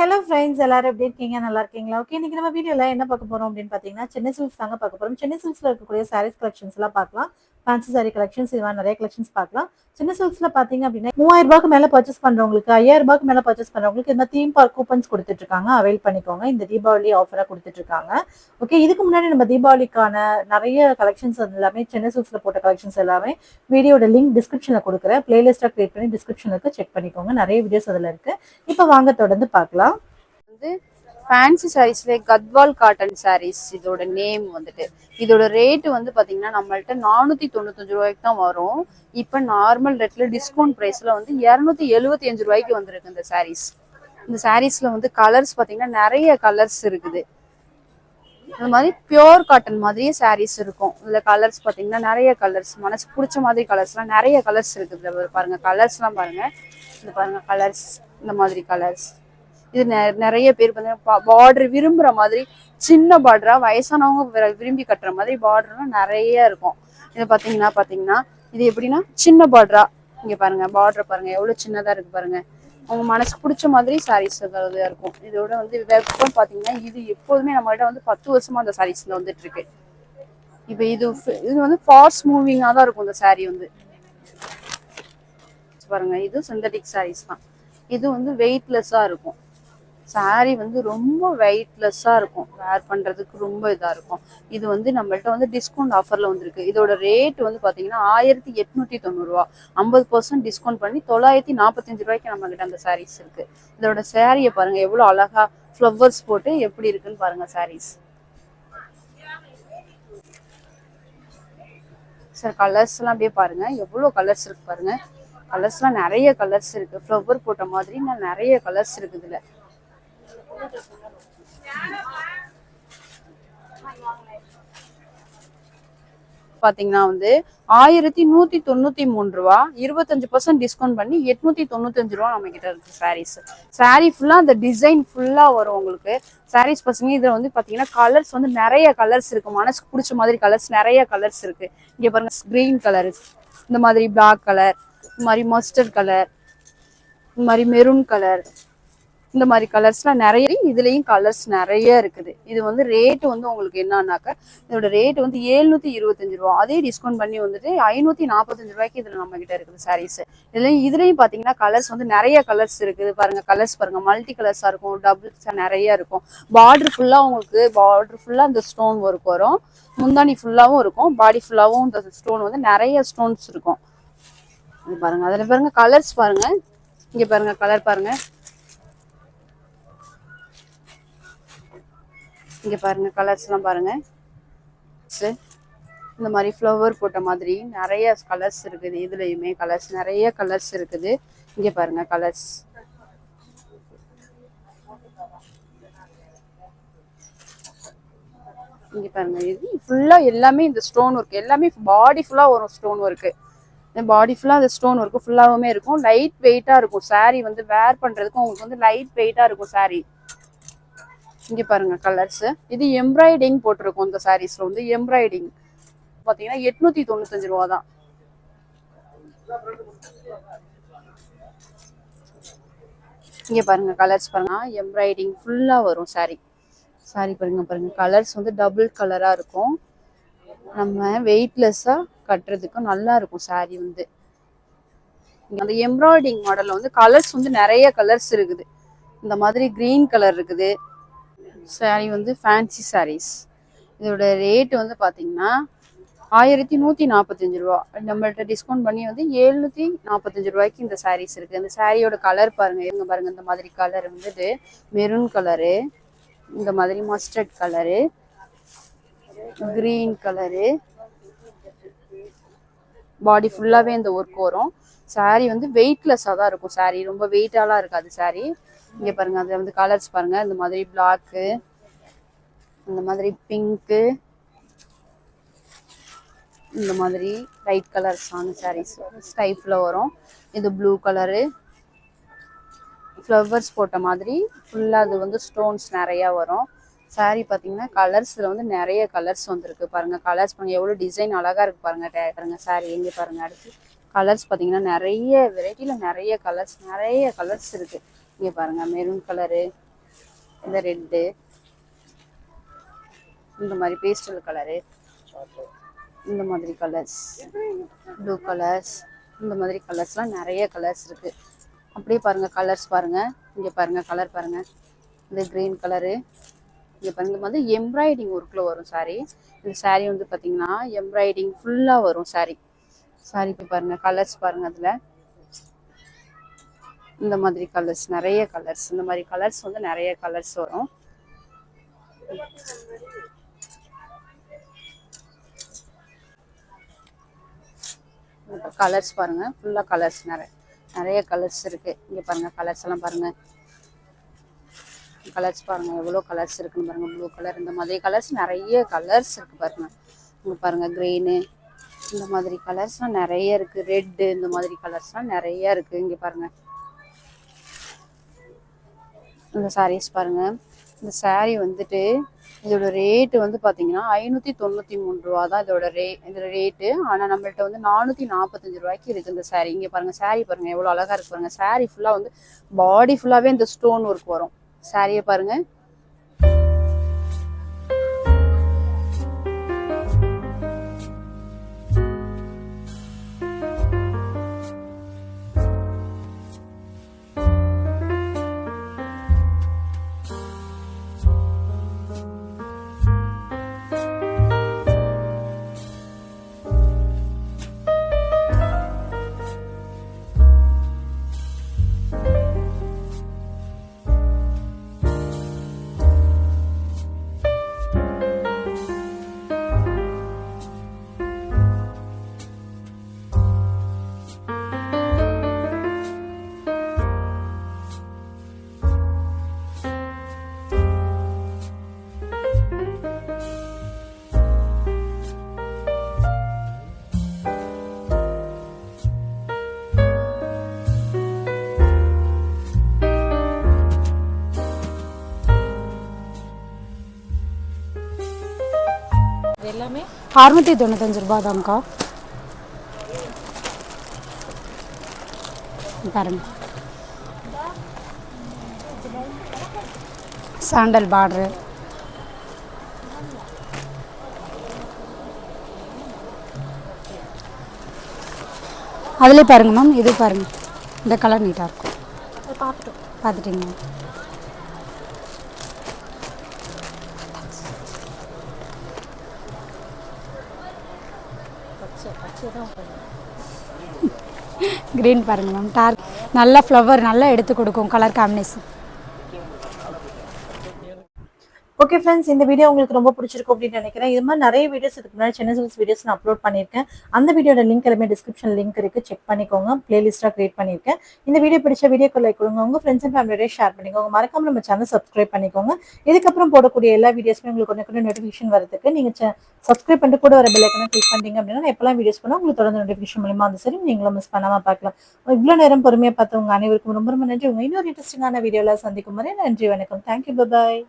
Hello friends எல்லாரும் எப்படி இருக்கீங்க? நல்லா இருக்கீங்களா? ஓகே இன்னைக்கு நம்ம வீடியோல என்ன பார்க்க போறோம் அப்படின்னு பாத்தீங்கன்னா சென்னை சில்க்ஸ் தாங்க பார்க்க போறோம். சென்னை சில்க்ஸ்ல இருக்கக்கூடிய சாரீஸ் கலெக்ஷன்ஸ் எல்லாம் பார்க்கலாம். ஃபேன்சி சாரி கலெக்ஷன்ஸ் இது மாதிரி நிறைய கலெக்ஷன்ஸ் பார்க்கலாம். சின்ன சில்க்ஸ்ல பார்த்தீங்க அப்படின்னா மூவாயிரம் ரூபாய்க்கு மேலே பர்ச்சேஸ் பண்றவங்களுக்கு ஐயாயிரம் ரூபாய்க்கு மேலே பர்ச்சேஸ் பண்ணுறவங்களுக்கு இந்த தீம் பார்க் கூப்பன்ஸ் கொடுத்துட்டு இருக்காங்க அவைல் பண்ணிக்கோங்க. இந்த தீபாவளி ஆஃபராக கொடுத்துட்டு இருக்காங்க ஓகே இதுக்கு முன்னாடி நம்ம தீபாவளிக்கான நிறைய கலெக்ஷன்ஸ் எல்லாமே சென்னை சில்க்ஸ்ல போட்ட கலெக்ஷன்ஸ் எல்லாமே வீடியோட லிங்க் டிஸ்கிரிப்ஷனில் கொடுக்குறேன். பிளேலிஸ்ட்டாக கிரியேட் பண்ணி டிஸ்கிரிப்ஷனுக்கு செக் பண்ணிக்கோங்க. நிறைய வீடியோஸ் அதில் இருக்குது இப்போ வாங்க தொடர்ந்து பார்க்கலாம். வந்து ஃபேன்சி சாரீஸ்லேயே கத்வால் காட்டன் சாரீஸ் இதோட நேம் வந்துட்டு. இதோட ரேட்டு வந்து பார்த்தீங்கன்னா நம்மள்ட்ட நானூற்றி தொண்ணூத்தஞ்சு ரூபாய்க்கு தான் வரும். இப்போ நார்மல் ரேட்டில் டிஸ்கவுண்ட் ப்ரைஸில் வந்து இரநூத்தி எழுபத்தி அஞ்சு ரூபாய்க்கு வந்திருக்கு இந்த சாரீஸ் இந்த சாரீஸில் வந்து கலர்ஸ் பார்த்தீங்கன்னா நிறைய கலர்ஸ் இருக்குது. இந்த மாதிரி பியோர் காட்டன் மாதிரியே சாரீஸ் இருக்கும். இதில் கலர்ஸ் பார்த்தீங்கன்னா நிறைய கலர்ஸ் மனசு பிடிச்ச மாதிரி கலர்ஸ்லாம் நிறைய கலர்ஸ் இருக்குது. பாருங்கள் கலர்ஸ்லாம் பாருங்க. இந்த பாருங்க கலர்ஸ் இந்த மாதிரி கலர்ஸ் இது நெ- நிறைய பேர் பார்த்தீங்கன்னா பார்டர் விரும்புகிற மாதிரி சின்ன பார்டரா வயசானவங்க விரும்பி கட்டுற மாதிரி பார்டர்லாம் நிறைய இருக்கும். இது பார்த்தீங்கன்னா பார்த்தீங்கன்னா இது எப்படின்னா சின்ன பார்டரா இங்க பாருங்க பார்டர் பாருங்க எவ்வளவு சின்னதா இருக்கு பாருங்க. உங்க மனசுக்கு பிடிச்ச மாதிரி சாரீஸ் இருக்கும். இதோட வந்து வெப்பம் பாத்தீங்கன்னா இது எப்போதுமே நம்மகிட்ட வந்து பத்து வருஷமா அந்த சாரீஸ்ல வந்துட்டு இருக்கு. இப்ப இது இது வந்து ஃபாஸ்ட் மூவிங்கா தான் இருக்கும் இந்த saree வந்து. பாருங்க இது சிந்தட்டிக் சாரீஸ் தான். இது வந்து வெயிட்லெஸ்ஸா இருக்கும். சாரீ வந்து ரொம்ப வெயிட்லெஸ்ஸாக இருக்கும். வேர் பண்ணுறதுக்கு ரொம்ப இதாக இருக்கும். இது வந்து நம்மள்ட்ட வந்து டிஸ்கவுண்ட் ஆஃபரில் வந்திருக்கு. இதோட ரேட் வந்து பார்த்தீங்கன்னா ஆயிரத்தி எட்நூத்தி தொண்ணூறுரூவா ஐம்பது பர்சன்ட் டிஸ்கவுண்ட் பண்ணி தொள்ளாயிரத்தி நாற்பத்தஞ்சு ரூபாய்க்கு நம்ம அந்த சாரீஸ் இருக்கு. இதோட சாரியை பாருங்க எவ்வளோ அழகா ஃப்ளவர்ஸ் போட்டு எப்படி இருக்குன்னு பாருங்க சாரீஸ் சார் கலர்ஸ்லாம் அப்படியே பாருங்க. எவ்வளோ கலர்ஸ் இருக்கு பாருங்க. கலர்ஸ்லாம் நிறைய கலர்ஸ் இருக்கு. ஃப்ளவர் போட்ட மாதிரி இன்னும் நிறைய கலர்ஸ் இருக்குது இதில். பாத்தீங்கன்னா வந்து ஆயிரத்தி நூத்தி தொண்ணூத்தி மூணு ரூபா இருபத்தஞ்சு பர்சன்ட் டிஸ்கவுண்ட் பண்ணி எட்நூத்தி தொண்ணூத்தஞ்சு ரூபா நம்ம கிட்ட இருக்கு சாரீஸ் சாரீ ஃபுல்லா அந்த டிசைன் ஃபுல்லா வரும் உங்களுக்கு. சாரீஸ் பசங்க இதுல வந்து பாத்தீங்கன்னா கலர்ஸ் வந்து நிறைய கலர்ஸ் இருக்கு. மனசுக்கு பிடிச்ச மாதிரி கலர்ஸ் நிறைய கலர்ஸ் இருக்கு. இங்க பாருங்க கிரீன் கலர் இந்த மாதிரி பிளாக் கலர் இந்த மாதிரி மஸ்டர்ட் கலர் இந்த மாதிரி மெரூன் கலர் இந்த மாதிரி கலர்ஸ்லாம் நிறைய இதுலேயும் கலர்ஸ் நிறைய இருக்குது. இது வந்து ரேட்டு வந்து உங்களுக்கு என்னன்னாக்கா இதோட ரேட் வந்து ஏழ்நூற்றி இருபத்தஞ்சு ரூபா. அதே டிஸ்கவுண்ட் பண்ணி வந்துட்டு ஐநூற்றி நாற்பத்தஞ்சு ரூபாய்க்கு இதில் நம்ம கிட்ட இருக்குது சாரீஸ் இதுலேயும் இதுலேயும் பார்த்தீங்கன்னா கலர்ஸ் வந்து நிறைய கலர்ஸ் இருக்குது. பாருங்கள் கலர்ஸ் பாருங்கள் மல்டி கலர்ஸாக இருக்கும். டபுள்ஸாக நிறைய இருக்கும். பார்டர் ஃபுல்லாக உங்களுக்கு பார்டர் ஃபுல்லாக இந்த ஸ்டோன் ஒர்க் வரும். முந்தானி ஃபுல்லாகவும் இருக்கும். பாடி ஃபுல்லாகவும் இந்த ஸ்டோன் வந்து நிறைய ஸ்டோன்ஸ் இருக்கும். இது பாருங்க அதில் பாருங்கள் கலர்ஸ் பாருங்கள் இங்கே பாருங்க கலர் பாருங்கள் இங்கே பாருங்க கலர்ஸ்லாம் பாருங்க. சரி. இந்த மாதிரி ஃப்ளவர் போட்ட மாதிரி நிறைய கலர்ஸ் இருக்குது இதுலேயுமே. கலர்ஸ் நிறைய கலர்ஸ் இருக்குது. இங்கே பாருங்க கலர்ஸ் இங்க பாருங்க இது ஃபுல்லா எல்லாமே இந்த ஸ்டோன் ஒர்க் எல்லாமே பாடி ஃபுல்லா வரும் ஸ்டோன் ஒர்க்கு இந்த பாடி ஃபுல்லா அந்த ஸ்டோன் ஒர்க்கு ஃபுல்லாவுமே இருக்கும். லைட் வெயிட்டா இருக்கும். Saree வந்து வேர் பண்றதுக்கு உங்களுக்கு வந்து லைட் வெயிட்டா இருக்கும் saree. இங்கே பாருங்க கலர்ஸு இது எம்ப்ராய்டிங் போட்டிருக்கும் இந்த சாரீஸில் வந்து எம்ப்ராய்டிங் பார்த்தீங்கன்னா எட்நூற்றி தொண்ணூத்தஞ்சு ரூபா தான் இங்கே பாருங்க கலர்ஸ் பாருங்க. எம்ப்ராய்டிங் ஃபுல்லாக வரும் saree. சாரி பாருங்க பாருங்க. கலர்ஸ் வந்து டபுள் கலராக இருக்கும். நம்ம வெயிட்லெஸ்ஸாக கட்டுறதுக்கும் நல்லா இருக்கும் saree வந்து. அந்த எம்ப்ராய்டிங் மாடலில் வந்து கலர்ஸ் வந்து நிறைய கலர்ஸ் இருக்குது. இந்த மாதிரி கிரீன் கலர் இருக்குது. Saree வந்து ஃபேன்சி சாரீஸ் இதோட ரேட் வந்து பார்த்தீங்கன்னா ஆயிரத்தி நூற்றி நாற்பத்தஞ்சு ரூபா. நம்மள்ட்ட டிஸ்கவுண்ட் பண்ணி வந்து எழுநூத்தி நாற்பத்தஞ்சு ரூபாய்க்கு இந்த சாரீஸ் இருக்குது இந்த சாரியோட கலர் பாருங்கள் இருங்க பாருங்கள் இந்த மாதிரி கலர் வந்துட்டு மெரூன் கலரு இந்த மாதிரி mustard colour green colour body ஃபுல்லாகவே இந்த ஒர்க் வரும். Saree வந்து வெயிட்லெஸ்ஸாக தான் இருக்கும். Saree ரொம்ப வெயிட்டாலாம் இருக்காது. Saree இங்கே பாருங்க அதில் வந்து கலர்ஸ் பாருங்க. இந்த மாதிரி பிளாக்கு இந்த மாதிரி பிங்க்கு இந்த மாதிரி லைட் ஆன சாரீஸ் ஸ்டைப்ல வரும். இது ப்ளூ கலரு ஃப்ளவர்ஸ் போட்ட மாதிரி ஃபுல்லாக அது வந்து ஸ்டோன்ஸ் நிறையா வரும். saree பார்த்தீங்கன்னா கலர்ஸில் வந்து நிறைய கலர்ஸ் வந்துருக்கு. பாருங்கள் கலர்ஸ் பாருங்கள் எவ்வளோ டிசைன் அழகாக இருக்குது பாருங்கள் டே- பாருங்கள் saree. எங்கே பாருங்கள் அடுத்து கலர்ஸ் பார்த்தீங்கன்னா நிறைய வெரைட்டியில் நிறைய கலர்ஸ் நிறைய கலர்ஸ் இருக்குது இங்கே பாருங்க மெரூன் கலரு இந்த ரெட்டு இந்த மாதிரி பேஸ்டல் கலரு இந்த மாதிரி கலர்ஸ் ப்ளூ கலர்ஸ் இந்த மாதிரி கலர்ஸ்லாம் நிறைய கலர்ஸ் இருக்கு. அப்படியே பாருங்க கலர்ஸ் பாருங்க இங்க பாருங்க கலர் பாருங்க. இந்த கிரீன் கலரு இங்கே பாருங்க வந்து எம்ப்ராய்டிங் ஒர்க்கில் வரும் சாரி இந்த சாரீ வந்து பார்த்தீங்கன்னா எம்ப்ராய்டிங் ஃபுல்லாக வரும் சாரி சாரி பாருங்கள் கலர்ஸ் பாருங்கள் அதில். இந்த மாதிரி கலர்ஸ் நிறைய கலர்ஸ் இந்த மாதிரி கலர்ஸ் வந்து நிறைய கலர்ஸ் வரும். கலர்ஸ் பாருங்க. ஃபுல்லா கலர்ஸ் நிறைய நிறைய கலர்ஸ் இருக்கு. இங்க பாருங்க கலர்ஸ் எல்லாம் பாருங்க. கலர்ஸ் பாருங்க எவ்வளோ கலர்ஸ் இருக்குன்னு பாருங்க. ப்ளூ கலர் இந்த மாதிரி கலர்ஸ் நிறைய கலர்ஸ் இருக்கு பாருங்க. இங்க பாருங்க கிரீனு இந்த மாதிரி கலர்ஸ்லாம் நிறைய இருக்கு. ரெட்டு இந்த மாதிரி கலர்ஸ்லாம் நிறைய இருக்கு. இங்க பாருங்க. இந்த சாரீஸ் பாருங்க. இந்த சாரீ வந்துட்டு இதோட ரேட்டு வந்து பார்த்தீங்கன்னா ஐநூற்றி தொண்ணூற்றி மூணு ரூபா தான் இதோட ரே இதோட ரேட்டு ஆனால் நம்மள்ட்ட வந்து நானூற்றி நாற்பத்தஞ்சு ரூபாய்க்கு இருக்குது இந்த சாரீ இங்கே பாருங்கள் சாரீ பாருங்கள் எவ்வளோ அழகாக இருக்கு பாருங்கள் சாரீ ஃபுல்லாக வந்து பாடி ஃபுல்லாகவே இந்த ஸ்டோன் ஒர்க் வரும். சாரியை பாருங்கள் அறுநூற்றி தொண்ணூத்தஞ்சு ரூபா தான்க்கா பாருங்க. சாண்டல் பார்டரு அதிலே பாருங்க மேம் இது பாருங்க. இந்த கலர் நீட்டாக இருக்கும். பார்த்துட்டோம் பார்த்துட்டீங்க கிரீன் பாருங்க மேம் டார்க் நல்ல ஃப்ளவர் நல்லா எடுத்து கொடுக்கும் கலர் காம்பினேஷன் ஓகே ஃப்ரெண்ட்ஸ் இந்த வீடியோ உங்களுக்கு ரொம்ப பிடிச்சிருக்கும் அப்படின்னு நினைக்கிறேன். இது மாதிரி நிறைய வீடியோஸ் இதுக்கு முன்னாடி சென்னை சில்ஸ் வீடியோஸ் நான் அப்லோட் பண்ணியிருக்கேன். அந்த வீடியோட லிங்க் எல்லாமே டிஸ்கிரிப்ஷன் லிங்க் இருக்கு. செக் பண்ணிக்கோங்க. பிளேலிஸ்ட்டாக கிரியேட் பண்ணியிருக்கேன். இந்த வீடியோ பிடிச்ச வீடியோக்கு லைக் கொடுங்க. உங்க ஃப்ரெண்ட்ஸ் அண்ட் ஃபேமிலியோட ஷேர் பண்ணிக்கோங்க. மறக்காம நம்ம சேனல் சப்ஸ்கிரைப் பண்ணிக்கோங்க. இதுக்கப்புறம் போடக்கூடிய எல்லா வீடியோஸ்மே உங்களுக்கு ஒன்று கூட நோட்டிஃபிகேஷன் வரதுக்கு நீங்க சப்ஸ்கிரைப் பண்ணிட்டு கூட வர பெல் கிளிக் பண்ணிங்க அப்படின்னா நான் எப்பெல்லாம் வீடியோஸ் பண்ணால் உங்களுக்கு தொடர்ந்து நோட்டிஃபிகேஷன் மூலியமா வந்து சரி நீங்களும் மிஸ் பண்ணாம பார்க்கலாம். இவ்வளோ நேரம் பொறுமையாக பார்த்தவங்க அனைவருக்கும் ரொம்ப ரொம்ப நன்றி. உங்க இன்னொரு இன்ட்ரெஸ்டிங்கான வீடியோவில் சந்திக்கும் வரை நன்றி வணக்கம். Thank you bye